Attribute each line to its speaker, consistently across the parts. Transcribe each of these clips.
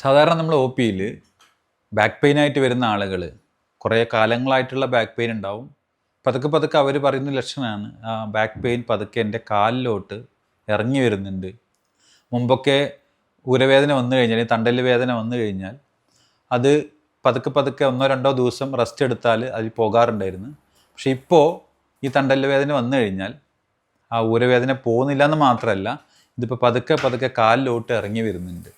Speaker 1: സാധാരണ നമ്മൾ ഒ പിയിൽ ബാക്ക് പെയിൻ ആയിട്ട് വരുന്ന ആളുകൾ കുറേ കാലങ്ങളായിട്ടുള്ള ബാക്ക് പെയിൻ ഉണ്ടാവും. പതുക്കെ പതുക്കെ അവർ പറയുന്ന ലക്ഷണമാണ് ബാക്ക് പെയിൻ പതുക്കെ എന്റെ കാലിലോട്ട് ഇറങ്ങി വരുന്നുണ്ട്. മുമ്പൊക്കെ ഉരവേദന വന്നു കഴിഞ്ഞാൽ തണ്ടൽ വേദന വന്നു കഴിഞ്ഞാൽ അത് പതുക്കെ പതുക്കെ ഒന്നോ രണ്ടോ ദിവസം റെസ്റ്റ് എടുത്താൽ അതിൽ പോകാറുണ്ടായിരുന്നു. പക്ഷെ ഇപ്പോൾ ഈ തണ്ടൽ വേദന വന്നു കഴിഞ്ഞാൽ ആ ഊരവേദന പോകുന്നില്ല എന്ന് മാത്രമല്ല ഇതിപ്പോൾ പതുക്കെ പതുക്കെ കാലിലോട്ട് ഇറങ്ങി വരുന്നുണ്ട്.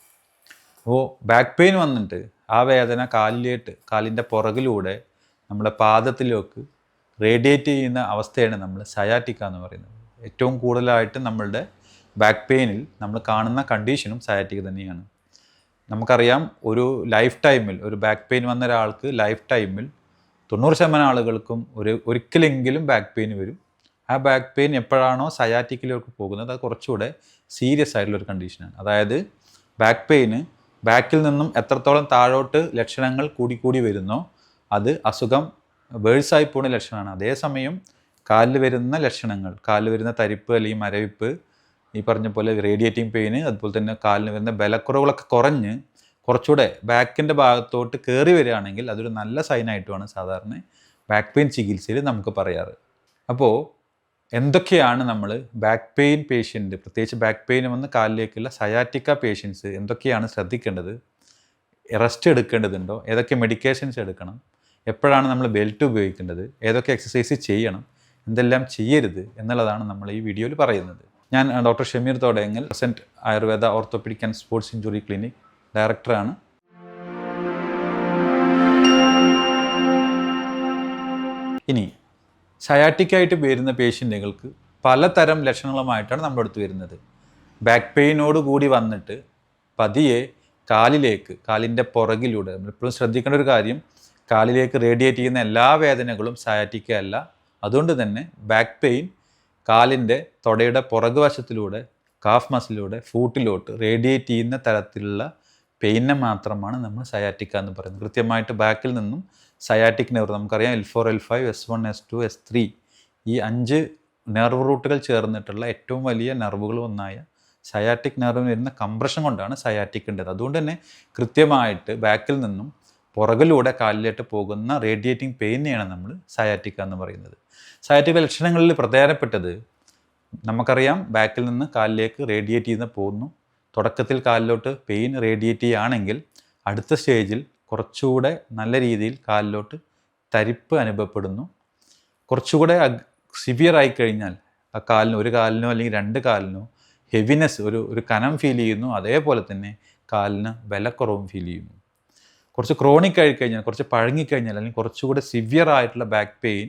Speaker 1: അപ്പോൾ ബാക്ക് പെയിൻ വന്നിട്ട് ആ വേദന കാലിലേട്ട് കാലിന്റെ പുറകിലൂടെ നമ്മുടെ പാദത്തിലേക്ക് റേഡിയേറ്റ് ചെയ്യുന്ന അവസ്ഥയാണ് നമ്മൾ സയാറ്റിക്ക എന്ന് പറയുന്നത്. ഏറ്റവും കൂടുതലായിട്ട് നമ്മളുടെ ബാക്ക് പെയിനിൽ നമ്മൾ കാണുന്ന കണ്ടീഷനും സയാറ്റിക്ക തന്നെയാണ്. നമുക്കറിയാം ഒരു ലൈഫ് ടൈമിൽ ഒരു ബാക്ക് പെയിൻ വന്ന ഒരാൾക്ക് ലൈഫ് ടൈമിൽ തൊണ്ണൂറ് ശതമാനം ആളുകൾക്കും ഒരു ഒരിക്കലെങ്കിലും ബാക്ക് പെയിൻ വരും. ആ ബാക്ക് പെയിൻ എപ്പോഴാണോ സയാറ്റിക്കിലേക്ക് പോകുന്നത് അത് കുറച്ചുകൂടെ സീരിയസ് ആയിട്ടുള്ള ഒരു കണ്ടീഷനാണ് അതായത് ബാക്ക് പെയിന് ബാക്കിൽ നിന്നും എത്രത്തോളം താഴോട്ട് ലക്ഷണങ്ങൾ കൂടിക്കൂടി വരുന്നോ അത് അസുഖം വേഴ്സായി പോകുന്ന ലക്ഷണമാണ്. അതേസമയം കാലിൽ വരുന്ന ലക്ഷണങ്ങൾ കാലിൽ വരുന്ന തരിപ്പ് അല്ലെങ്കിൽ മരവിപ്പ് ഈ പറഞ്ഞ പോലെ റേഡിയേറ്റിംഗ് പെയിന് അതുപോലെ തന്നെ കാലിന് വരുന്ന ബലക്കുറവുകളൊക്കെ കുറഞ്ഞ് കുറച്ചുകൂടെ ബാക്കിന്റെ ഭാഗത്തോട്ട് കയറി വരികയാണെങ്കിൽ അതൊരു നല്ല സൈനായിട്ടുമാണ് സാധാരണ ബാക്ക് പെയിൻ ചികിത്സയിൽ നമുക്ക് പറയാറ്. അപ്പോൾ എന്തൊക്കെയാണ് നമ്മൾ ബാക്ക് പെയിൻ പേഷ്യന്റ് പ്രത്യേകിച്ച് ബാക്ക് പെയിൻ വന്ന് കാലിലേക്കുള്ള സയാറ്റിക്ക പേഷ്യൻസ് എന്തൊക്കെയാണ് ശ്രദ്ധിക്കേണ്ടത്? റെസ്റ്റ് എടുക്കേണ്ടതുണ്ടോ? ഏതൊക്കെ മെഡിക്കേഷൻസ് എടുക്കണം? എപ്പോഴാണ് നമ്മൾ ബെൽറ്റ് ഉപയോഗിക്കേണ്ടത്? ഏതൊക്കെ എക്സസൈസ് ചെയ്യണം? എന്തെല്ലാം ചെയ്യരുത്? എന്നുള്ളതാണ് നമ്മൾ ഈ വീഡിയോയിൽ പറയുന്നത്. ഞാൻ doctor Shameer Thodayangal present Ayurveda orthopedic and sports injury clinic ഡയറക്ടറാണ് ഇനി സയാറ്റിക്കായിട്ട് വരുന്ന പേഷ്യന്റുകൾക്ക് പലതരം ലക്ഷണങ്ങളുമായിട്ടാണ് നമ്മുടെ അടുത്ത് വരുന്നത്. ബാക്ക് പെയിനോട് കൂടി വന്നിട്ട് പതിയെ കാലിലേക്ക് കാലിന്റെ പുറകിലൂടെ നമ്മളിപ്പോഴും ശ്രദ്ധിക്കേണ്ട ഒരു കാര്യം കാലിലേക്ക് റേഡിയേറ്റ് ചെയ്യുന്ന എല്ലാ വേദനകളും സയാറ്റിക്ക അല്ല. അതുകൊണ്ട് തന്നെ ബാക്ക് പെയിൻ കാലിന്റെ തൊടയുടെ പുറകു വശത്തിലൂടെ കാഫ് മസിലൂടെ ഫൂട്ടിലോട്ട് റേഡിയേറ്റ് ചെയ്യുന്ന തരത്തിലുള്ള പെയിനെ മാത്രമാണ് നമ്മൾ സയാറ്റിക്ക എന്ന് പറയുന്നത്. കൃത്യമായിട്ട് ബാക്കിൽ നിന്നും സയാറ്റിക് നെർവ് നമുക്കറിയാം L four L five S one S two S three ഈ അഞ്ച് നെർവ് റൂട്ടുകൾ ചേർന്നിട്ടുള്ള ഏറ്റവും വലിയ നെർവുകൾ ഒന്നായ സയാറ്റിക് നെർവിന് വരുന്ന കംപ്രഷൻ കൊണ്ടാണ് സയാറ്റിക് ഉണ്ടത് അതുകൊണ്ട് തന്നെ കൃത്യമായിട്ട് ബാക്കിൽ നിന്നും പുറകിലൂടെ കാലിലേട്ട് പോകുന്ന റേഡിയേറ്റിംഗ് പെയിനെയാണ് നമ്മൾ സയാറ്റിക്ക എന്ന് പറയുന്നത്. സയാറ്റിക് ലക്ഷണങ്ങളിൽ പ്രധാനപ്പെട്ടത് നമുക്കറിയാം ബാക്കിൽ നിന്ന് കാലിലേക്ക് റേഡിയേറ്റ് ചെയ്യുന്ന പോകുന്നു. തുടക്കത്തിൽ കാലിലോട്ട് പെയിൻ റേഡിയേറ്റ് ചെയ്യുകയാണെങ്കിൽ അടുത്ത സ്റ്റേജിൽ കുറച്ചുകൂടെ നല്ല രീതിയിൽ കാലിലോട്ട് തരിപ്പ് അനുഭവപ്പെടുന്നു. കുറച്ചുകൂടെ സിവിയർ ആയി കഴിഞ്ഞാൽ ആ കാലിന് ഒരു കാലിനോ അല്ലെങ്കിൽ രണ്ട് കാലിനോ ഹെവിനെസ് ഒരു ഒരു കനം ഫീൽ ചെയ്യുന്നു. അതേപോലെ തന്നെ കാലിന് വിലക്കുറവും ഫീൽ ചെയ്യുന്നു. കുറച്ച് ക്രോണിക് ആയി കഴിഞ്ഞാൽ കുറച്ച് പഴങ്ങിക്കഴിഞ്ഞാൽ അല്ലെങ്കിൽ കുറച്ചുകൂടെ സിവിയർ ആയിട്ടുള്ള ബാക്ക് പെയിൻ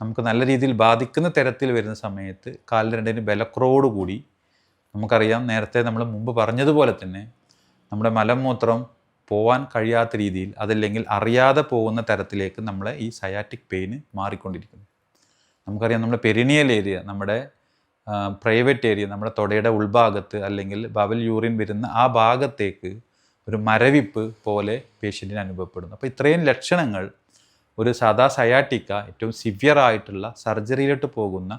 Speaker 1: നമുക്ക് നല്ല രീതിയിൽ ബാധിക്കുന്ന തരത്തിൽ വരുന്ന സമയത്ത് കാലിന് രണ്ടിന് ബലക്കുറവോടുകൂടി നമുക്കറിയാം നേരത്തെ നമ്മൾ മുമ്പ് പറഞ്ഞതുപോലെ തന്നെ നമ്മുടെ മലമൂത്രം പോവാൻ കഴിയാത്ത രീതിയിൽ അതല്ലെങ്കിൽ അറിയാതെ പോകുന്ന തരത്തിലേക്ക് നമ്മളെ ഈ സയാറ്റിക് പെയിന് മാറിക്കൊണ്ടിരിക്കുന്നു. നമുക്കറിയാം നമ്മുടെ പെരിനിയൽ ഏരിയ നമ്മുടെ പ്രൈവറ്റ് ഏരിയ നമ്മുടെ തൊടയുടെ ഉൾഭാഗത്ത് അല്ലെങ്കിൽ ബവൽ യൂറിൻ വരുന്ന ആ ഭാഗത്തേക്ക് ഒരു മരവിപ്പ് പോലെ പേഷ്യന്റിന് അനുഭവപ്പെടുന്നു. അപ്പോൾ ഇത്രയും ലക്ഷണങ്ങൾ ഒരു സാധാ സയാറ്റിക്ക ഏറ്റവും സിവിയർ ആയിട്ടുള്ള സർജറിയിലോട്ട് പോകുന്ന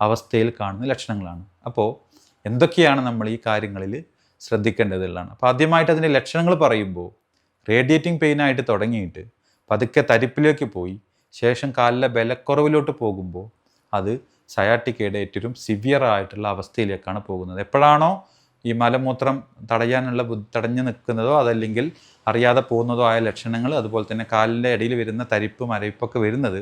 Speaker 1: അവസ്ഥയിൽ കാണുന്ന ലക്ഷണങ്ങളാണ്. അപ്പോൾ എന്തൊക്കെയാണ് നമ്മൾ ഈ കാര്യങ്ങളിൽ ശ്രദ്ധിക്കേണ്ടതുള്ളതാണ് അപ്പോൾ ആദ്യമായിട്ട് അതിന്റെ ലക്ഷണങ്ങൾ പറയുമ്പോൾ റേഡിയേറ്റിംഗ് പെയിനായിട്ട് തുടങ്ങിയിട്ട് പതുക്കെ തരിപ്പിലേക്ക് പോയി ശേഷം കാലിലെ ബലക്കുറവിലോട്ട് പോകുമ്പോൾ അത് സയാട്ടിക്കയുടെ ഏറ്റവും സിവിയർ ആയിട്ടുള്ള അവസ്ഥയിലേക്കാണ് പോകുന്നത്. എപ്പോഴാണോ ഈ മലമൂത്രം തടയാനുള്ള ബുദ്ധി തടഞ്ഞു നിൽക്കുന്നതോ അതല്ലെങ്കിൽ അറിയാതെ പോകുന്നതോ ആയ ലക്ഷണങ്ങൾ അതുപോലെ തന്നെ കാലിന്റെ ഇടയിൽ വരുന്ന തരിപ്പ് മരവിപ്പൊക്കെ വരുന്നത്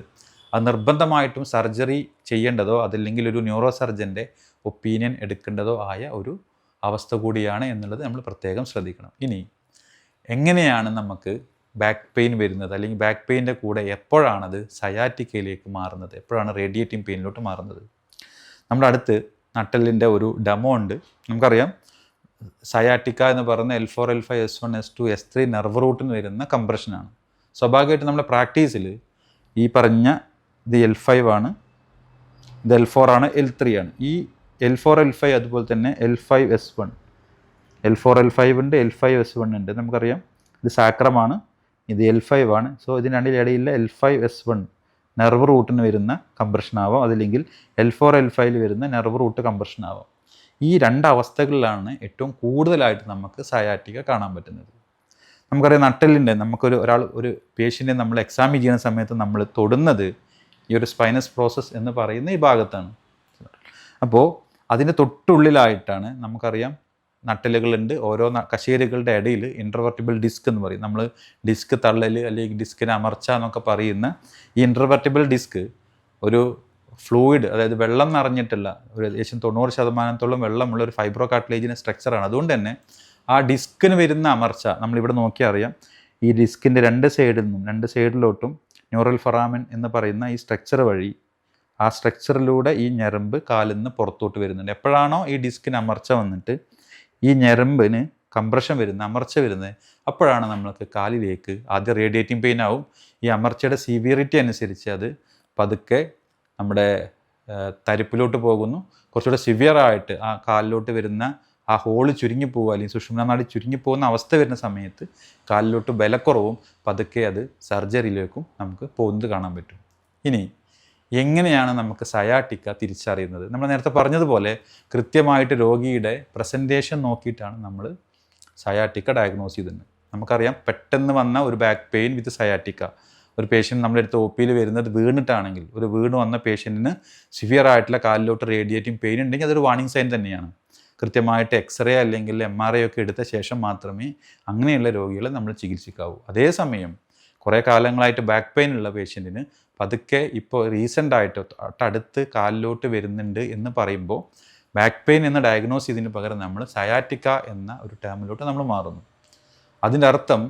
Speaker 1: അത് നിർബന്ധമായിട്ടും സർജറി ചെയ്യേണ്ടതോ അതല്ലെങ്കിൽ ഒരു ന്യൂറോ സർജന്റെ ഒപ്പീനിയൻ എടുക്കേണ്ടതോ ആയ ഒരു അവസ്ഥ കൂടിയാണ് എന്നുള്ളത് നമ്മൾ പ്രത്യേകം ശ്രദ്ധിക്കണം. ഇനി എങ്ങനെയാണ് നമുക്ക് ബാക്ക് പെയിൻ വരുന്നത്? അല്ലെങ്കിൽ ബാക്ക് പെയിന്റെ കൂടെ എപ്പോഴാണത് സയാറ്റിക്കയിലേക്ക് മാറുന്നത്? എപ്പോഴാണ് റേഡിയേറ്റിംഗ് പെയിനിലോട്ട് മാറുന്നത്? നമ്മുടെ അടുത്ത് നട്ടലിന്റെ ഒരു ഡെമോ ഉണ്ട്. നമുക്കറിയാം. സയാറ്റിക്ക എന്ന് പറയുന്ന L four L five S one S two S three nerve റൂട്ടിന് വരുന്ന കംപ്രഷനാണ് സ്വാഭാവികമായിട്ട് നമ്മുടെ പ്രാക്ടീസിൽ ഈ പറഞ്ഞ ഇത് എൽ ഫൈവ് ആണ്. ഇത് എൽ ഫോർ ആണ് എൽ ത്രീ ആണ്. ഈ എൽ ഫോർ എൽ ഫൈവ് അതുപോലെ തന്നെ L five S one L four L five ഉണ്ട് എൽ ഫൈവ് എസ് വൺ ഉണ്ട്. നമുക്കറിയാം ഇത് സാക്രമാണ് ഇത് എൽ ഫൈവ് ആണ്. സോ ഇതിന് ഇടയിൽ L five S one nerve റൂട്ടിന് വരുന്ന കംപ്രഷൻ ആവാം. അതല്ലെങ്കിൽ എൽ ഫോർ എൽ ഫൈവിൽ വരുന്ന നെർവ് റൂട്ട് കംപ്രഷൻ ആവാം. ഈ രണ്ട് അവസ്ഥകളിലാണ് ഏറ്റവും കൂടുതലായിട്ട് നമുക്ക് സയാറ്റിക കാണാൻ പറ്റുന്നത്. നമുക്കറിയാം നട്ടലിന്റെ നമുക്കൊരു ഒരാൾ ഒരു പേഷ്യന്റെ നമ്മൾ എക്സാമിൻ ചെയ്യുന്ന സമയത്ത് നമ്മൾ തൊടുന്നത് ഈ ഒരു സ്പൈനസ് പ്രോസസ്സ് എന്ന് പറയുന്ന ഈ ഭാഗത്താണ്. അപ്പോൾ അതിന്റെ തൊട്ടുള്ളിലായിട്ടാണ് നമുക്കറിയാം നട്ടലുകളുണ്ട് ഓരോ കശേരികളുടെ ഇടയിൽ ഇന്റർവർട്ടിബിൾ ഡിസ്ക് എന്ന് പറയും. നമ്മൾ ഡിസ്ക് തള്ളൽ അല്ലെങ്കിൽ ഡിസ്കിനെ അമർച്ച എന്നൊക്കെ പറയുന്ന ഈ ഇന്റർവർട്ടിബിൾ ഡിസ്ക് ഒരു ഫ്ലൂയിഡ് അതായത് വെള്ളം നിറഞ്ഞിട്ടുള്ള ഒരു ഏകദേശം തൊണ്ണൂറ് ശതമാനത്തോളം വെള്ളമുള്ള ഒരു ഫൈബ്രോ കാർട്ടിലേജിന്റെ സ്ട്രക്ചറാണ് അതുകൊണ്ട് തന്നെ ആ ഡിസ്കിന് വരുന്ന അമർച്ച നമ്മളിവിടെ നോക്കിയാൽ അറിയാം. ഈ ഡിസ്കിന്റെ രണ്ട് സൈഡിൽ നിന്നും രണ്ട് സൈഡിലോട്ടും ന്യൂറൽ ഫറാമിൻ എന്ന് പറയുന്ന ഈ സ്ട്രക്ചർ വഴി ആ സ്ട്രക്ചറിലൂടെ ഈ ഞരമ്പ് കാലിൽ നിന്ന് പുറത്തോട്ട് വരുന്നുണ്ട്. എപ്പോഴാണോ ഈ ഡിസ്കിന് അമർച്ച വന്നിട്ട് ഈ ഞരമ്പിന് കംപ്രഷൻ വരുന്നത് അമർച്ച വരുന്നത് അപ്പോഴാണ് നമ്മൾക്ക് കാലിലേക്ക് ആദ്യം റേഡിയേറ്റിംഗ് പെയിൻ ആവും. ഈ അമർച്ചയുടെ സിവിയറിറ്റി അനുസരിച്ച് അത് പതുക്കെ നമ്മുടെ തരിപ്പിലോട്ട് പോകുന്നു. കുറച്ചുകൂടെ സിവിയറായിട്ട് ആ കാലിലോട്ട് വരുന്ന ആ ഹോൾ ചുരുങ്ങി പോകുക അല്ലെങ്കിൽ സുഷുമ്ന നാടി ചുരുങ്ങി പോകുന്ന അവസ്ഥ വരുന്ന സമയത്ത് കാലിലോട്ട് ബലക്കുറവും പതുക്കെ അത് സർജറിയിലേക്കും നമുക്ക് പോകുന്നത് കാണാൻ പറ്റും. ഇനി എങ്ങനെയാണ് നമുക്ക് സയാട്ടിക്ക തിരിച്ചറിയുന്നത്? നമ്മൾ നേരത്തെ പറഞ്ഞതുപോലെ കൃത്യമായിട്ട് രോഗിയുടെ പ്രസന്റേഷൻ നോക്കിയിട്ടാണ് നമ്മൾ സയാട്ടിക്ക ഡയഗ്നോസ് ചെയ്തിരുന്നത് നമുക്കറിയാം പെട്ടെന്ന് വന്ന ഒരു ബാക്ക് പെയിൻ വിത്ത് സയാട്ടിക്ക ഒരു പേഷ്യന്റ് അടുത്ത് ഒ പിയിൽ വരുന്നത് വീണിട്ടാണെങ്കിൽ ഒരു വീണ് വന്ന പേഷ്യന്റിന് സിവിയർ ആയിട്ടുള്ള കാലിലോട്ട് റേഡിയേറ്റിംഗ് പെയിൻ ഉണ്ടെങ്കിൽ അതൊരു വാണിംഗ് സൈൻ തന്നെയാണ്. കൃത്യമായിട്ട് എക്സ്റേ അല്ലെങ്കിൽ എം ആർ ഐ ഒക്കെ എടുത്ത ശേഷം മാത്രമേ അങ്ങനെയുള്ള രോഗികളെ നമ്മൾ ചികിത്സിക്കാവൂ. അതേസമയം കുറേ കാലങ്ങളായിട്ട് ബാക്ക് പെയിൻ ഉള്ള പേഷ്യന്റിന് പതുക്കെ ഇപ്പോൾ റീസെന്റ് ആയിട്ട് തൊട്ടടുത്ത് കാലിലോട്ട് വരുന്നുണ്ട് എന്ന് പറയുമ്പോൾ ബാക്ക് പെയിൻ എന്ന് ഡയഗ്നോസ് ചെയ്തതിന് പകരം നമ്മൾ സയാറ്റിക്ക എന്ന ഒരു ടേമിലോട്ട് നമ്മൾ മാറുന്നു. അതിന്റെ അർത്ഥം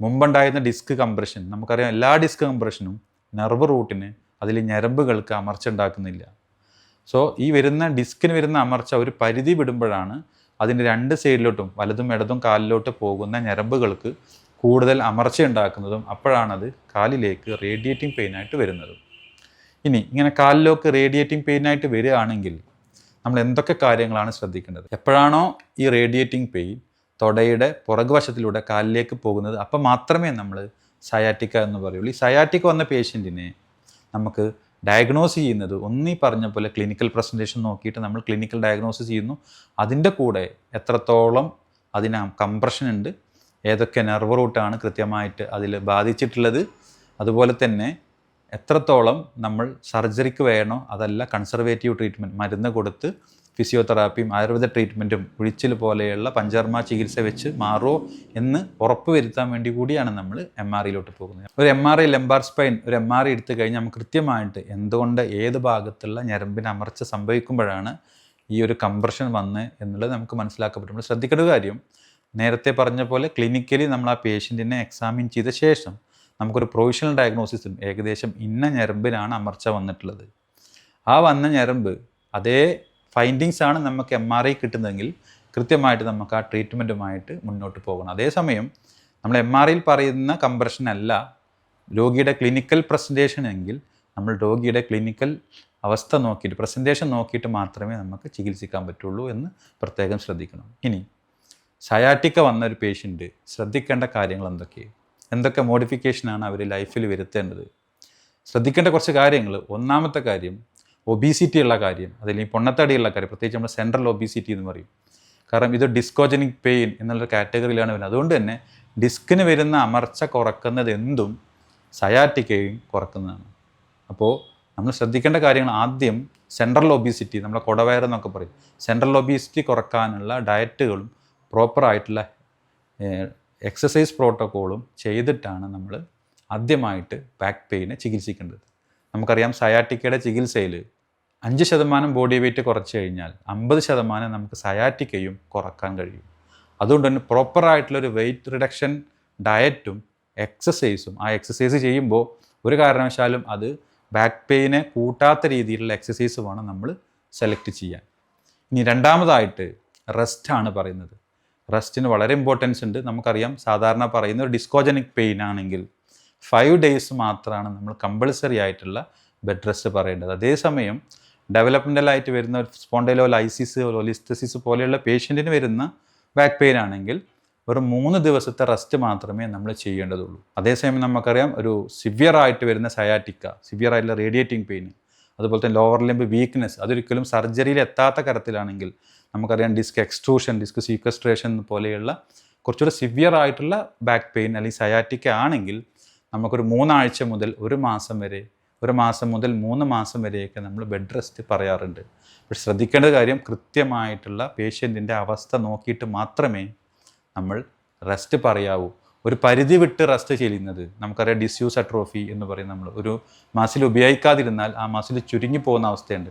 Speaker 1: മുമ്പുണ്ടായിരുന്ന ഡിസ്ക് കംപ്രഷൻ നമുക്കറിയാം എല്ലാ ഡിസ്ക് കംപ്രഷനും നെർവ് റൂട്ടിന് അതിൽ ഞരമ്പുകൾക്ക് അമർച്ച ഉണ്ടാക്കുന്നില്ല. സോ ഈ വരുന്ന ഡിസ്കിന് വരുന്ന അമർച്ച ഒരു പരിധി വിടുമ്പോഴാണ് അതിന്റെ രണ്ട് സൈഡിലോട്ടും വലതും ഇടതും കാലിലോട്ട് പോകുന്ന ഞരമ്പുകൾക്ക് കൂടുതൽ അമർച്ച ഉണ്ടാക്കുന്നതും അപ്പോഴാണത് കാലിലേക്ക് റേഡിയേറ്റിംഗ് പെയിനായിട്ട് വരുന്നതും. ഇനി ഇങ്ങനെ കാലിലേക്ക് റേഡിയേറ്റിംഗ് പെയിനായിട്ട് വരികയാണെങ്കിൽ നമ്മൾ എന്തൊക്കെ കാര്യങ്ങളാണ് ശ്രദ്ധിക്കേണ്ടത്? എപ്പോഴാണോ ഈ റേഡിയേറ്റിംഗ് പെയിൻ തൊടയുടെ പുറകുവശത്തിലൂടെ കാലിലേക്ക് പോകുന്നത് അപ്പോൾ മാത്രമേ നമ്മൾ സയാറ്റിക്ക എന്ന് പറയുള്ളൂ. ഈ സയാറ്റിക്ക വന്ന പേഷ്യന്റിനെ നമുക്ക് ഡയഗ്നോസ് ചെയ്യുന്നത് ഒന്നീ പറഞ്ഞ പോലെ ക്ലിനിക്കൽ പ്രസന്റേഷൻ നോക്കിയിട്ട് നമ്മൾ ക്ലിനിക്കൽ ഡയഗ്നോസിസ് ചെയ്യുന്നു. അതിന്റെ കൂടെ എത്രത്തോളം അതിന് കംപ്രഷൻ ഉണ്ട് ഏതൊക്കെ നെർവ് റൂട്ടാണ് കൃത്യമായിട്ട് അതിൽ ബാധിച്ചിട്ടുള്ളത്. അതുപോലെ തന്നെ എത്രത്തോളം നമ്മൾ സർജറിക്ക് വേണോ അതല്ല കൺസർവേറ്റീവ് ട്രീറ്റ്മെന്റ് മരുന്ന് കൊടുത്ത് ഫിസിയോതെറാപ്പിയും ആയുർവേദ ട്രീറ്റ്മെന്റും ഉഴിച്ചിൽ പോലെയുള്ള പഞ്ചർമ ചികിത്സ വെച്ച് മാറുമോ എന്ന് ഉറപ്പ് വരുത്താൻ വേണ്ടി കൂടിയാണ് നമ്മൾ എം ആർ ഐയിലോട്ട് പോകുന്നത്. ഒരു M R I lumbar spine ഒരു എം ആർ ഐ എടുത്തു കഴിഞ്ഞാൽ നമുക്ക് കൃത്യമായിട്ട് എന്തുകൊണ്ട് ഏത് ഭാഗത്തുള്ള ഞരമ്പിന് അമർച്ച സംഭവിക്കുമ്പോഴാണ് ഈ ഒരു കംപ്രഷൻ വന്ന് എന്നുള്ളത് നമുക്ക് മനസ്സിലാക്കപ്പെട്ടു നമ്മൾ ശ്രദ്ധിക്കേണ്ട കാര്യം നേരത്തെ പറഞ്ഞ പോലെ ക്ലിനിക്കലി നമ്മൾ ആ പേഷ്യന്റിനെ എക്സാമിൻ ചെയ്ത ശേഷം നമുക്കൊരു പ്രൊവിഷണൽ ഡയഗ്നോസിസും ഏകദേശം ഇന്ന ഞരമ്പിനാണ് അമർച്ച വന്നിട്ടുള്ളത്. ആ വന്ന ഞരമ്പ് അതേ ഫൈൻഡിങ്സ് ആണ് നമുക്ക് എം ആർ ഐ കിട്ടുന്നതെങ്കിൽ കൃത്യമായിട്ട് നമുക്ക് ആ ട്രീറ്റ്മെന്റുമായിട്ട് മുന്നോട്ട് പോകണം. അതേസമയം നമ്മൾ എം ആർ ഐയിൽ പറയുന്ന കംപ്രഷൻ അല്ല. രോഗിയുടെ ക്ലിനിക്കൽ പ്രസന്റേഷൻ എങ്കിൽ നമ്മൾ രോഗിയുടെ ക്ലിനിക്കൽ അവസ്ഥ നോക്കിയിട്ട് പ്രസന്റേഷൻ നോക്കിയിട്ട് മാത്രമേ നമുക്ക് ചികിത്സിക്കാൻ പറ്റുള്ളൂ എന്ന് പ്രത്യേകം ശ്രദ്ധിക്കണം. ഇനി സയാറ്റിക്ക വന്ന ഒരു പേഷ്യന്റ് ശ്രദ്ധിക്കേണ്ട കാര്യങ്ങൾ എന്തൊക്കെ? എന്തൊക്കെ മോഡിഫിക്കേഷനാണ് അവർ ലൈഫിൽ വരുത്തേണ്ടത്? ശ്രദ്ധിക്കേണ്ട കുറച്ച് കാര്യങ്ങൾ. ഒന്നാമത്തെ കാര്യം ഒബീസിറ്റി ഉള്ള കാര്യം അതല്ലെങ്കിൽ പൊണ്ണത്തടിയുള്ള കാര്യം. പ്രത്യേകിച്ച് നമ്മൾ സെൻട്രൽ ഒബീസിറ്റി എന്ന് പറയും. കാരണം ഇത് ഡിസ്കോജനിക് പെയിൻ എന്നുള്ള കാറ്റഗറിയിലാണ് വരുന്നത്. അതുകൊണ്ട് തന്നെ ഡിസ്കിന് വരുന്ന അമർച്ച കുറക്കുന്നത് എന്തും സയാറ്റിക്കയും കുറക്കുന്നതാണ്. അപ്പോൾ നമ്മൾ ശ്രദ്ധിക്കേണ്ട കാര്യങ്ങൾ ആദ്യം സെൻട്രൽ ഒബീസിറ്റി നമ്മളെ കൊടവയർ എന്നൊക്കെ പറയും. സെൻട്രൽ ഒബീസിറ്റി കുറക്കാനുള്ള ഡയറ്റുകളും പ്രോപ്പറായിട്ടുള്ള എക്സസൈസ് പ്രോട്ടോക്കോളും ചെയ്തിട്ടാണ് നമ്മൾ ആദ്യമായിട്ട് ബാക്ക് പെയിനെ ചികിത്സിക്കേണ്ടത്. നമുക്കറിയാം സയാറ്റിക്കയുടെ ചികിത്സയിൽ അഞ്ച് ശതമാനം ബോഡി വെയിറ്റ് കുറച്ച് കഴിഞ്ഞാൽ അമ്പത് ശതമാനം നമുക്ക് സയാറ്റിക്കയും കുറയ്ക്കാൻ കഴിയും. അതുകൊണ്ട് തന്നെ പ്രോപ്പറായിട്ടുള്ളൊരു വെയിറ്റ് റിഡക്ഷൻ ഡയറ്റും എക്സസൈസും ആ എക്സസൈസ് ചെയ്യുമ്പോൾ ഒരു കാരണവശാലും അത് ബാക്ക് പെയിനെ കൂട്ടാത്ത രീതിയിലുള്ള എക്സസൈസ് വേണം നമ്മൾ സെലക്ട് ചെയ്യാൻ. ഇനി രണ്ടാമതായിട്ട് റെസ്റ്റാണ് പറയുന്നത്. റെസ്റ്റിന് വളരെ ഇമ്പോർട്ടൻസ് ഉണ്ട്. നമുക്കറിയാം സാധാരണ പറയുന്ന ഒരു ഡിസ്കോജനിക് പെയിൻ ആണെങ്കിൽ ഫൈവ് ഡേയ്സ് മാത്രമാണ് നമ്മൾ കമ്പൾസറി ആയിട്ടുള്ള ബെഡ് റെസ്റ്റ് പറയേണ്ടത്. അതേസമയം ഡെവലപ്മെന്റലായിട്ട് വരുന്ന സ്പോണ്ടൈലോ ലൈസിസ് ഒലിസ്തസിസ് പോലെയുള്ള പേഷ്യന്റിന് വരുന്ന ബാക്ക് പെയിൻ ആണെങ്കിൽ ഒരു മൂന്ന് ദിവസത്തെ റെസ്റ്റ് മാത്രമേ നമ്മൾ ചെയ്യേണ്ടതുള്ളൂ. അതേസമയം നമുക്കറിയാം ഒരു സിവിയർ ആയിട്ട് വരുന്ന സയാറ്റിക്ക സിവിയർ ആയിട്ടുള്ള റേഡിയേറ്റിംഗ് പെയിൻ അതുപോലെ തന്നെ ലോവർ ലെമ്പ് വീക്ക്നെസ് അതൊരിക്കലും സർജറിയിൽ എത്താത്ത തരത്തിലാണെങ്കിൽ നമുക്കറിയാം ഡിസ്ക് എക്സ്ട്രൂഷൻ ഡിസ്ക് സീക്വസ്ട്രേഷൻ പോലെയുള്ള കുറച്ചുകൂടെ സിവിയർ ആയിട്ടുള്ള ബാക്ക് പെയിൻ അല്ലെങ്കിൽ സയാറ്റിക്ക ആണെങ്കിൽ നമുക്കൊരു മൂന്നാഴ്ച മുതൽ ഒരു മാസം വരെ ഒരു മാസം മുതൽ മൂന്ന് മാസം വരെയൊക്കെ നമ്മൾ ബെഡ് റെസ്റ്റ് പറയാറുണ്ട്. പക്ഷെ ശ്രദ്ധിക്കേണ്ട കാര്യം കൃത്യമായിട്ടുള്ള പേഷ്യന്റിന്റെ അവസ്ഥ നോക്കിയിട്ട് മാത്രമേ നമ്മൾ റെസ്റ്റ് പറയാവൂ. ഒരു പരിധി വിട്ട് റെസ്റ്റ് ചെയ്യുന്നത് നമുക്കറിയാം ഡിസ്യൂസ് അട്രോഫി എന്ന് പറയും നമ്മൾ ഒരു മസിൽ ഉപയോഗിക്കാതിരുന്നാൽ ആ മസിൽ ചുരുങ്ങി പോകുന്ന അവസ്ഥയുണ്ട്.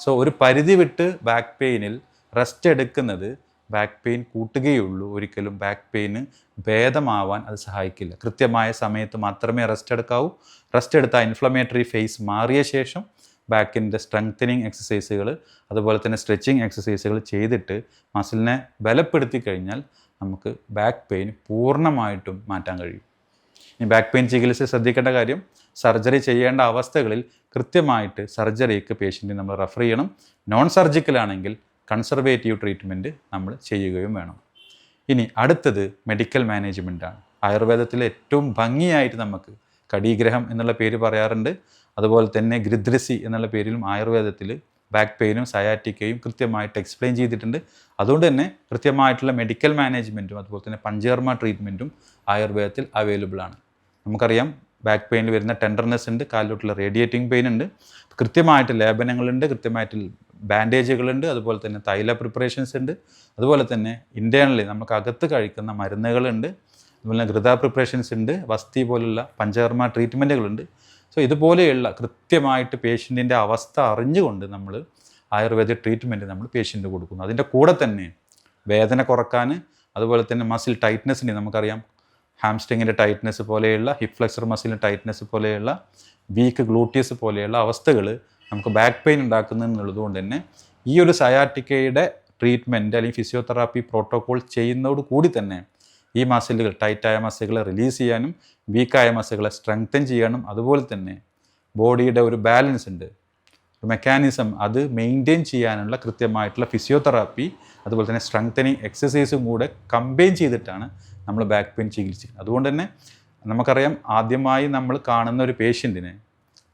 Speaker 1: സോ ഒരു പരിധി വിട്ട് ബാക്ക് പെയിനിൽ റെസ്റ്റ് എടുക്കുന്നത് ബാക്ക് പെയിൻ കൂട്ടുകയുള്ളൂ. ഒരിക്കലും ബാക്ക് പെയിന് ഭേദമാവാൻ അത് സഹായിക്കില്ല. കൃത്യമായ സമയത്ത് മാത്രമേ റെസ്റ്റ് എടുക്കാവൂ. റെസ്റ്റ് എടുത്ത ഇൻഫ്ലമേറ്ററി ഫേസ് മാറിയ ശേഷം ബാക്കിന്റെ സ്ട്രെങ്തനിങ് എക്സസൈസുകൾ അതുപോലെ തന്നെ സ്ട്രെച്ചിങ് എക്സസൈസുകൾ ചെയ്തിട്ട് മസിലിനെ ബലപ്പെടുത്തി കഴിഞ്ഞാൽ നമുക്ക് ബാക്ക് പെയിൻ പൂർണമായിട്ടും മാറ്റാൻ കഴിയും. ഇനി ബാക്ക് പെയിൻ ചികിത്സ ശ്രദ്ധിക്കേണ്ട കാര്യം സർജറി ചെയ്യേണ്ട അവസ്ഥകളിൽ കൃത്യമായിട്ട് സർജറിക്ക് പേഷ്യന്റിനെ നമ്മൾ റെഫർ ചെയ്യണം. നോൺ സർജിക്കൽ ആണെങ്കിൽ കൺസർവേറ്റീവ് ട്രീറ്റ്മെന്റ് നമ്മൾ ചെയ്യുകയും വേണം. ഇനി അടുത്തത് മെഡിക്കൽ മാനേജ്മെന്റാണ് ആയുർവേദത്തിലെ ഏറ്റവും ഭംഗിയായിട്ട് നമുക്ക് കടീഗ്രഹം എന്നുള്ള പേര് പറയാറുണ്ട്. അതുപോലെ തന്നെ ഗൃദ്രസി എന്നുള്ള പേരിലും ആയുർവേദത്തിൽ ബാക്ക് പെയിനും സയാറ്റിക്കയും കൃത്യമായിട്ട് എക്സ്പ്ലെയിൻ ചെയ്തിട്ടുണ്ട്. അതുകൊണ്ട് തന്നെ കൃത്യമായിട്ടുള്ള മെഡിക്കൽ മാനേജ്മെന്റും അതുപോലെ തന്നെ പഞ്ചകർമ്മ ട്രീറ്റ്മെന്റും ആയുർവേദത്തിൽ അവൈലബിൾ ആണ്. നമുക്കറിയാം ബാക്ക് പെയിനിൽ വരുന്ന ടെൻഡർനെസ് ഉണ്ട് കാലിലോട്ടുള്ള റേഡിയേറ്റിംഗ് പെയിൻ ഉണ്ട്. കൃത്യമായിട്ട് ലേപനങ്ങളുണ്ട് കൃത്യമായിട്ട് ബാൻഡേജുകളുണ്ട് അതുപോലെ തന്നെ തൈല പ്രിപ്പറേഷൻസ് ഉണ്ട് അതുപോലെ തന്നെ ഇന്റേണലി നമുക്ക് അകത്ത് കഴിക്കുന്ന മരുന്നുകളുണ്ട് അതുപോലെ ഗൃത പ്രിപ്പറേഷൻസ് ഉണ്ട് വസ്തി പോലുള്ള പഞ്ചകർമ്മ ട്രീറ്റ്മെന്റുകളുണ്ട് സോ ഇതുപോലെയുള്ള കൃത്യമായിട്ട് പേഷ്യന്റിന്റെ അവസ്ഥ അറിഞ്ഞുകൊണ്ട് നമ്മൾ ആയുർവേദ ട്രീറ്റ്മെന്റ് നമ്മൾ പേഷ്യന്റ് കൊടുക്കുന്നു. അതിന്റെ കൂടെ തന്നെ വേദന കുറയ്ക്കാൻ അതുപോലെ തന്നെ മസിൽ ടൈറ്റ്നെസ്സിന് നമുക്കറിയാം. ഹാംസ്റ്റിങ്ങിന്റെ ടൈറ്റ്നെസ് പോലെയുള്ള ഹിപ്ഫ്ലെക്സർ മസിലിന്റെ ടൈറ്റ്നെസ് പോലെയുള്ള വീക്ക് ഗ്ലൂട്ടിയസ് പോലെയുള്ള അവസ്ഥകൾ നമുക്ക് ബാക്ക് പെയിൻ ഉണ്ടാക്കുന്നതെന്നുള്ളത് കൊണ്ട് തന്നെ ഈ ഒരു സയാറ്റിക്കയുടെ ട്രീറ്റ്മെന്റ് അല്ലെങ്കിൽ ഫിസിയോതെറാപ്പി പ്രോട്ടോകോൾ ചെയ്യുന്നതോട് കൂടി തന്നെ ഈ മസിലുകൾ ടൈറ്റായ മസിലുകളെ റിലീസ് ചെയ്യാനും വീക്കായ മസിലുകളെ സ്ട്രെങ്തൻ ചെയ്യാനും അതുപോലെ തന്നെ ബോഡിയുടെ ഒരു ബാലൻസ് ഉണ്ട്. മെക്കാനിസം അത് മെയിന്റെയിൻ ചെയ്യാനുള്ള കൃത്യമായിട്ടുള്ള ഫിസിയോതെറാപ്പി അതുപോലെ തന്നെ സ്ട്രെങ്തനിങ് എക്സസൈസും കൂടെ കമ്പൈൻ ചെയ്തിട്ടാണ് നമ്മൾ ബാക്ക് പെയിൻ ചികിത്സിക്കുന്നത്. അതുകൊണ്ട് തന്നെ നമുക്കറിയാം ആദ്യമായി നമ്മൾ കാണുന്ന ഒരു പേഷ്യന്റിനെ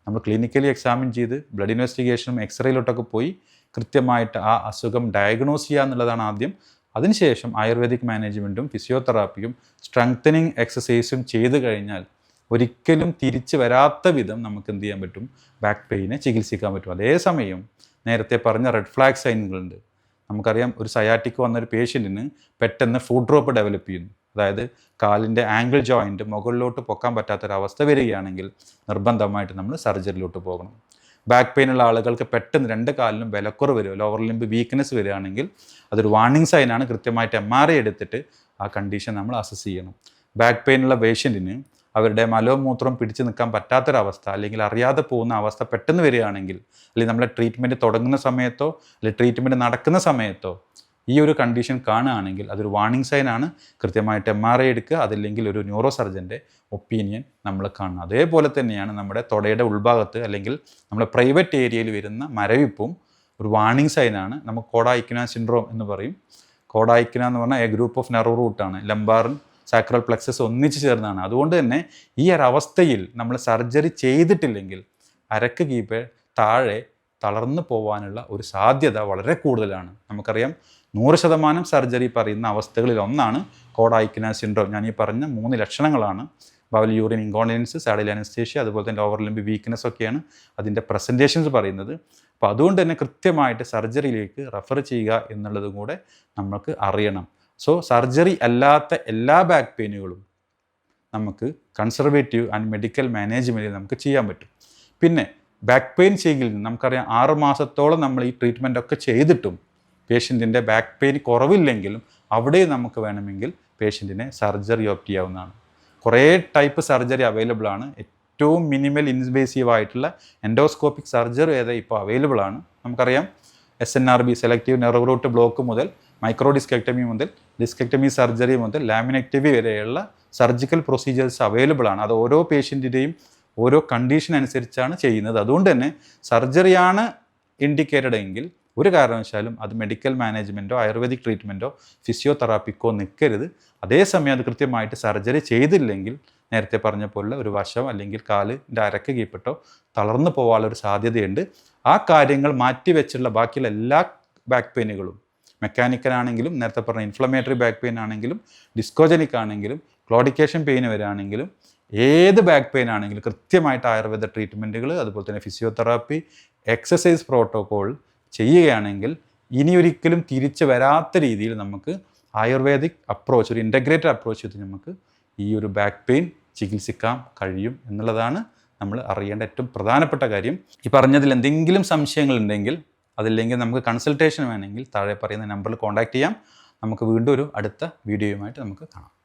Speaker 1: നമ്മൾ ക്ലിനിക്കലി എക്സാമിൻ ചെയ്ത് ബ്ലഡ് ഇൻവെസ്റ്റിഗേഷനും എക്സ്റേയിലോട്ടൊക്കെ പോയി കൃത്യമായിട്ട് ആ അസുഖം ഡയഗ്നോസ് ചെയ്യുക എന്നുള്ളതാണ് ആദ്യം. അതിനുശേഷം ആയുർവേദിക് മാനേജ്മെന്റും ഫിസിയോതെറാപ്പിയും സ്ട്രെങ്തനിങ് എക്സസൈസും ചെയ്തു കഴിഞ്ഞാൽ ഒരിക്കലും തിരിച്ചു വരാത്ത വിധം നമുക്ക് എന്ത് ചെയ്യാൻ പറ്റും? ബാക്ക് പെയിനെ ചികിത്സിക്കാൻ പറ്റും. അതേസമയം നേരത്തെ പറഞ്ഞ റെഡ് ഫ്ലാഗ് സൈനുകളുണ്ട് നമുക്കറിയാം ഒരു സയാറ്റിക് വന്ന ഒരു പേഷ്യന്റിന് പെട്ടെന്ന് ഫുഡ് ഡ്രോപ്പ് ഡെവലപ്പ് ചെയ്യുന്നു. അതായത് കാലിന്റെ ആംഗിൾ ജോയിന്റ് മുകളിലോട്ട് പൊക്കാൻ പറ്റാത്തൊരവസ്ഥ വരികയാണെങ്കിൽ നിർബന്ധമായിട്ട് നമ്മൾ സർജറിയിലോട്ട് പോകണം. ബാക്ക് പെയിൻ ഉള്ള ആളുകൾക്ക് പെട്ടെന്ന് രണ്ട് കാലിലും വിലക്കുറവ് വരും ലോവർ ലിംബ് വീക്ക്നെസ് വരികയാണെങ്കിൽ അതൊരു വാർണിംഗ് സൈനാണ് കൃത്യമായിട്ട് എം ആർ ഐ എടുത്തിട്ട് ആ കണ്ടീഷൻ നമ്മൾ അസസ് ചെയ്യണം. ബാക്ക് പെയിൻ ഉള്ള പേഷ്യന്റിന് അവരുടെ മലവും മൂത്രവും പിടിച്ചു നിൽക്കാൻ പറ്റാത്തൊരവസ്ഥ അല്ലെങ്കിൽ അറിയാതെ പോകുന്ന അവസ്ഥ പെട്ടെന്ന് വരികയാണെങ്കിൽ അല്ലെങ്കിൽ നമ്മളെ ട്രീറ്റ്മെന്റ് തുടങ്ങുന്ന സമയത്തോ അല്ലെങ്കിൽ ട്രീറ്റ്മെന്റ് നടക്കുന്ന സമയത്തോ ഈ ഒരു കണ്ടീഷൻ കാണുകയാണെങ്കിൽ അതൊരു വാർണിംഗ് സൈനാണ് കൃത്യമായിട്ട് എം ആർ ഐ എടുക്കുക അതല്ലെങ്കിൽ ഒരു ന്യൂറോ സർജന്റെ ഒപ്പീനിയൻ നമ്മൾ കാണുന്നത് അതേപോലെ തന്നെയാണ് നമ്മുടെ തൊടയുടെ ഉൾഭാഗത്ത് അല്ലെങ്കിൽ നമ്മുടെ പ്രൈവറ്റ് ഏരിയയിൽ വരുന്ന മരവിപ്പും ഒരു വാർണിംഗ് സൈനാണ് നമുക്ക് കോഡായിക്കിന സിൻഡ്രോം എന്ന് പറയും. കോഡായിക്കിന എന്ന് പറഞ്ഞാൽ എ ഗ്രൂപ്പ് ഓഫ് നെറോ റൂട്ടാണ് ലംബാറിൻ സാക്രൽ പ്ലക്സസ് ഒന്നിച്ച് ചേർന്നതാണ്. അതുകൊണ്ട് തന്നെ ഈ ഒരു അവസ്ഥയിൽ നമ്മൾ സർജറി ചെയ്തിട്ടില്ലെങ്കിൽ അരക്ക് കീപ്പ് താഴെ തളർന്നു പോകാനുള്ള ഒരു സാധ്യത വളരെ കൂടുതലാണ്. നമുക്കറിയാം നൂറ് ശതമാനം സർജറി പറയുന്ന അവസ്ഥകളിൽ ഒന്നാണ് കോഡായിക്കിന സിൻഡ്രോം. ഞാൻ ഈ പറഞ്ഞ മൂന്ന് ലക്ഷണങ്ങളാണ്. Bowel urine incontinence saddle anaesthesia അതുപോലെ തന്നെ ലോവർ ലിംബ് വീക്ക്നെസ് ഒക്കെയാണ് അതിന്റെ പ്രസന്റേഷൻസ് പറയുന്നത്. അപ്പോൾ അതുകൊണ്ട് തന്നെ കൃത്യമായിട്ട് സർജറിയിലേക്ക് റെഫർ ചെയ്യുക എന്നുള്ളതും കൂടെ നമുക്ക് അറിയണം. സോ സർജറി അല്ലാത്ത എല്ലാ ബാക്ക് പെയിനുകളും നമുക്ക് കൺസർവേറ്റീവ് ആൻഡ് മെഡിക്കൽ മാനേജ്മെന്റിൽ നമുക്ക് ചെയ്യാൻ പറ്റും. പിന്നെ ബാക്ക് പെയിൻ ചെയ്യെങ്കിൽ നമുക്കറിയാം ആറ് മാസത്തോളം നമ്മൾ ഈ ട്രീറ്റ്മെന്റ് ഒക്കെ ചെയ്തിട്ടും പേഷ്യന്റിന്റെ ബാക്ക് പെയിൻ കുറവില്ലെങ്കിലും അവിടെ നമുക്ക് വേണമെങ്കിൽ പേഷ്യന്റിനെ സർജറി ഓപ്റ്റ് ചെയ്യാവുന്നതാണ്. കുറേ ടൈപ്പ് സർജറി അവൈലബിൾ ആണ്. ഏറ്റവും മിനിമൽ ഇൻവേസീവ് ആയിട്ടുള്ള എൻഡോസ്കോപ്പിക് സർജറി വരെ ഇപ്പോൾ അവൈലബിൾ ആണ്. നമുക്കറിയാം S N R B selective nerve root block മുതൽ മൈക്രോ ഡിസ്കെക്ടമി മുതൽ ഡിസ്കെക്ടമി സർജറി മുതൽ ലാമിനെക്ടമി വരെയുള്ള സർജിക്കൽ പ്രൊസീജിയേഴ്സ് അവൈലബിൾ ആണ്. അത് ഓരോ പേഷ്യന്റിന്റെയും ഓരോ കണ്ടീഷൻ അനുസരിച്ചാണ് ചെയ്യുന്നത്. അതുകൊണ്ട് തന്നെ സർജറിയാണ് ഇൻഡിക്കേറ്റഡ് എങ്കിൽ ഒരു കാരണവശാലും അത് മെഡിക്കൽ മാനേജ്മെന്റോ ആയുർവേദിക് ട്രീറ്റ്മെന്റോ ഫിസിയോതെറാപ്പിക്കോ നിൽക്കരുത്. അതേസമയം അത് കൃത്യമായിട്ട് സർജറി ചെയ്തില്ലെങ്കിൽ നേരത്തെ പറഞ്ഞ പോലുള്ള ഒരു വശം അല്ലെങ്കിൽ കാലിന്റെ അരക്ക് കീപ്പിട്ടോ തളർന്നു പോകാനുള്ളൊരു സാധ്യതയുണ്ട്. ആ കാര്യങ്ങൾ മാറ്റിവെച്ചുള്ള ബാക്കിയുള്ള എല്ലാ ബാക്ക് പെയിനുകളും മെക്കാനിക്കൽ ആണെങ്കിലും നേരത്തെ പറഞ്ഞ ഇൻഫ്ലമേറ്ററി ബാക്ക് പെയിൻ ആണെങ്കിലും ഡിസ്കോജനിക് ആണെങ്കിലും ക്ലോഡിക്കേഷൻ പെയിൻ വരാണെങ്കിലും ഏത് ബാക്ക് പെയിൻ ആണെങ്കിലും കൃത്യമായിട്ട് ആയുർവേദ ട്രീറ്റ്മെന്റുകൾ അതുപോലെ തന്നെ ഫിസിയോതെറാപ്പി എക്സസൈസ് പ്രോട്ടോകോൾ ചെയ്യുകയാണെങ്കിൽ ഇനിയൊരിക്കലും തിരിച്ചു വരാത്ത രീതിയിൽ നമുക്ക് ആയുർവേദിക് അപ്രോച്ച് ഒരു ഇന്റഗ്രേറ്റഡ് അപ്രോച്ച് ചെയ്ത് നമുക്ക് ഈ ഒരു ബാക്ക് പെയിൻ ചികിത്സിക്കാൻ കഴിയും എന്നുള്ളതാണ് നമ്മൾ അറിയേണ്ട ഏറ്റവും പ്രധാനപ്പെട്ട കാര്യം. ഈ പറഞ്ഞതിൽ എന്തെങ്കിലും സംശയങ്ങളുണ്ടെങ്കിൽ അതില്ലെങ്കിൽ നമുക്ക് കൺസൾട്ടേഷൻ വേണമെങ്കിൽ താഴെ പറയുന്ന നമ്പറിൽ കോൺടാക്റ്റ് ചെയ്യാം. നമുക്ക് വീണ്ടും ഒരു അടുത്ത വീഡിയോയുമായിട്ട് നമുക്ക് കാണാം.